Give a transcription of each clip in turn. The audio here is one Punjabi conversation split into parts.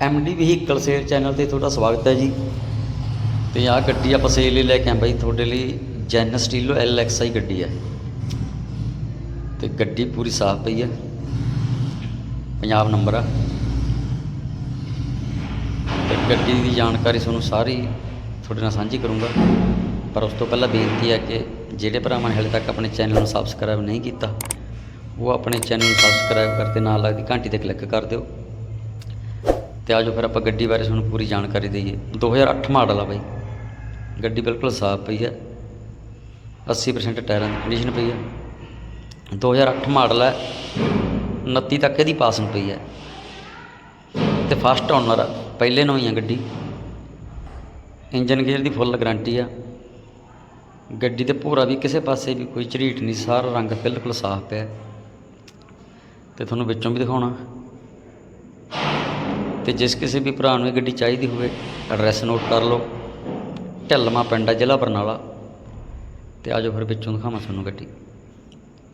ਐਮਡੀ ਵਹੀਕਲ ਸੇਲ ਚੈਨਲ ਤੇ ਤੁਹਾਡਾ ਸਵਾਗਤ ਹੈ ਜੀ। ਤੇ ਆਹ ਗੱਡੀ ਆਪਾਂ ਸੇਲ ਲਈ ਲੈ ਕੇ ਆਏ ਬਾਈ, ਤੁਹਾਡੇ ਲਈ ਜੈਨ ਸਟੀਲੋ ਐਲਐਕਸਆਈ ਗੱਡੀ ਹੈ। ਤੇ ਗੱਡੀ ਪੂਰੀ ਸਾਫ਼ ਪਈ ਹੈ। ਪੰਜਾਬ ਨੰਬਰ ਆ। ਤੇ ਗੱਡੀ ਦੀ ਜਾਣਕਾਰੀ ਤੁਹਾਨੂੰ ਸਾਰੀ ਤੁਹਾਡੇ ਨਾਲ ਸਾਂਝੀ ਕਰੂੰਗਾ। ਪਰ ਉਸ ਤੋਂ ਪਹਿਲਾਂ ਬੇਨਤੀ ਹੈ ਕਿ ਜਿਹੜੇ ਭਰਾਵਾਂ ਨੇ ਹਾਲੇ ਤੱਕ ਆਪਣੇ ਚੈਨਲ ਨੂੰ ਸਬਸਕ੍ਰਾਈਬ ਨਹੀਂ ਕੀਤਾ, ਉਹ ਆਪਣੇ ਚੈਨਲ ਨੂੰ ਸਬਸਕ੍ਰਾਈਬ ਕਰਕੇ ਨਾਲ ਲੱਗਦੀ ਘੰਟੀ ਤੇ ਕਲਿੱਕ ਕਰ ਦਿਓ। ਤੇ ਆਜੋ ਫਿਰ ਆਪਾਂ ਗੱਡੀ ਬਾਰੇ ਤੁਹਾਨੂੰ ਪੂਰੀ ਜਾਣਕਾਰੀ ਦਈਏ। 2008 ਮਾਡਲ ਆ ਬਾਈ। ਗੱਡੀ ਬਿਲਕੁਲ ਸਾਫ਼ ਪਈ ਹੈ 80% ਟਾਇਰਾਂ ਦੀ ਕੰਡੀਸ਼ਨ ਪਈ ਹੈ 2008 ਮਾਡਲ ਹੈ 29 ਤੱਕ ਇਹਦੀ ਪਾਸਿੰਗ ਪਈ ਹੈ ਤੇ ਫਸਟ ਓਨਰ ਪਹਿਲੇ ਨੂੰ ਨਵੀਂ ਆ ਗੱਡੀ। ਇੰਜਨ ਗੇਅਰ ਦੀ ਫੁੱਲ ਗਾਰੰਟੀ ਆ। ਗੱਡੀ ਤੇ ਪੂਰਾ ਵੀ ਕਿਸੇ ਪਾਸੇ ਵੀ ਕੋਈ ਝਰੀਟ ਨਹੀਂ। ਸਾਰਾ ਰੰਗ ਬਿਲਕੁਲ ਸਾਫ਼ ਪਿਆ। ਤੇ ਤੁਹਾਨੂੰ ਵਿੱਚੋਂ ਵੀ ਦਿਖਾਉਣਾ। ਤੇ ਜਿਸ ਕਿਸੇ ਵੀ ਭਰਾ ਨੂੰ ਇਹ ਗੱਡੀ ਚਾਹੀਦੀ ਹੋਵੇ ਐਡਰੈਸ ਨੋਟ ਕਰ ਲਓ। ਢਿੱਲਮਾ ਪਿੰਡ ਆ, ਜ਼ਿਲ੍ਹਾ ਬਰਨਾਲਾ। ਤੇ ਆਜੋ ਫਿਰ ਵਿੱਚੋਂ ਦਿਖਾਵਾਂ ਤੁਹਾਨੂੰ ਗੱਡੀ।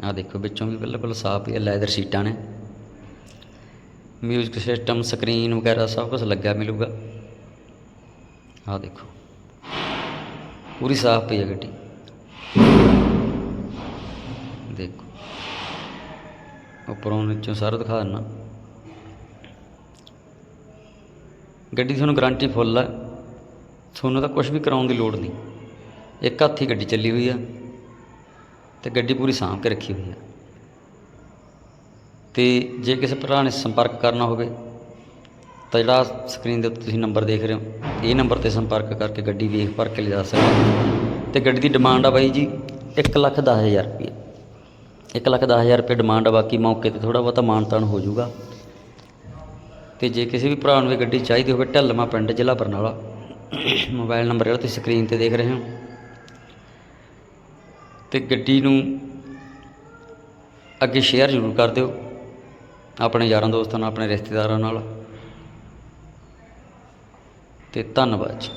ਆਹ ਦੇਖੋ, ਵਿੱਚੋਂ ਵੀ ਬਿਲਕੁਲ ਸਾਫ਼ ਹੈ ਲੈਦਰ ਸੀਟਾਂ ਨੇ। ਮਿਊਜ਼ਿਕ ਸਿਸਟਮ ਸਕਰੀਨ ਵਗੈਰਾ ਸਭ ਕੁਝ ਲੱਗਿਆ ਮਿਲੂਗਾ। ਆਹ ਦੇਖੋ। ਪੂਰੀ ਸਾਫ਼ ਪਈ ਹੈ ਗੱਡੀ। ਦੇਖੋ। ਉੱਪਰੋਂ ਵਿੱਚੋਂ ਸਾਰਾ ਦਿਖਾ ਦਿੰਨਾ ਗੱਡੀ ਦੀ ਤੁਹਾਨੂੰ ਗਾਰੰਟੀ ਫੁੱਲ ਹੈ ਤੁਹਾਨੂੰ ਤਾਂ ਕੁਝ ਵੀ ਕਰਾਉਣ ਦੀ ਲੋੜ ਨਹੀਂ। ਇੱਕ ਹੱਥ ਹੀ ਗੱਡੀ ਚੱਲੀ ਹੋਈ ਆ ਤੇ ਗੱਡੀ ਪੂਰੀ ਸਾਂਭ ਕੇ ਰੱਖੀ ਹੋਈ ਆ। ਤੇ ਜੇ ਕਿਸੇ ਭਰਾ ਨੇ ਸੰਪਰਕ ਕਰਨਾ ਹੋਵੇ, ਤਾਂ ਜਿਹੜਾ ਸਕਰੀਨ ਦੇ ਉੱਤੇ ਤੁਸੀਂ ਨੰਬਰ ਦੇਖ ਰਹੇ ਹੋ, ਇਹ ਨੰਬਰ ਤੇ ਸੰਪਰਕ ਕਰਕੇ ਗੱਡੀ ਵੇਖ ਭਰ ਕੇ ਲਿਜਾ ਸਕਦੇ ਹੋ। ਤੇ ਗੱਡੀ ਦੀ ਡਿਮਾਂਡ ਆ ਬਾਈ ਜੀ 1 ਲੱਖ ਦਸ ਹਜ਼ਾਰ ਰੁਪਏ 1 ਲੱਖ ਦਸ ਹਜ਼ਾਰ ਰੁਪਏ ਡਿਮਾਂਡ ਆ, ਬਾਕੀ ਮੌਕੇ ਤੇ ਥੋੜਾ ਬਹੁਤਾ ਮਾਨਤਾਨ ਹੋ ਜਾਊਗਾ। ਤੇ ਜੇ ਕਿਸੇ ਵੀ ਭਰਾ ਨੂੰ ਇਹ ਗੱਡੀ ਚਾਹੀਦੀ ਹੋਵੇ, ਢੱਲਮਾ ਪਿੰਡ, ਜ਼ਿਲ੍ਹਾ ਬਰਨਾਲਾ। ਮੋਬਾਈਲ ਨੰਬਰ ਜਿਹੜਾ ਤੁਸੀਂ ਸਕਰੀਨ ਤੇ ਦੇਖ ਰਹੇ ਹੋ। ਤੇ ਗੱਡੀ ਨੂੰ ਅੱਗੇ ਸ਼ੇਅਰ ਜ਼ਰੂਰ ਕਰ ਦਿਓ, ਆਪਣੇ ਯਾਰਾਂ ਦੋਸਤਾਂ ਨਾਲ, ਆਪਣੇ ਰਿਸ਼ਤੇਦਾਰਾਂ ਨਾਲ। ਤੇ ਧੰਨਵਾਦ ਜੀ।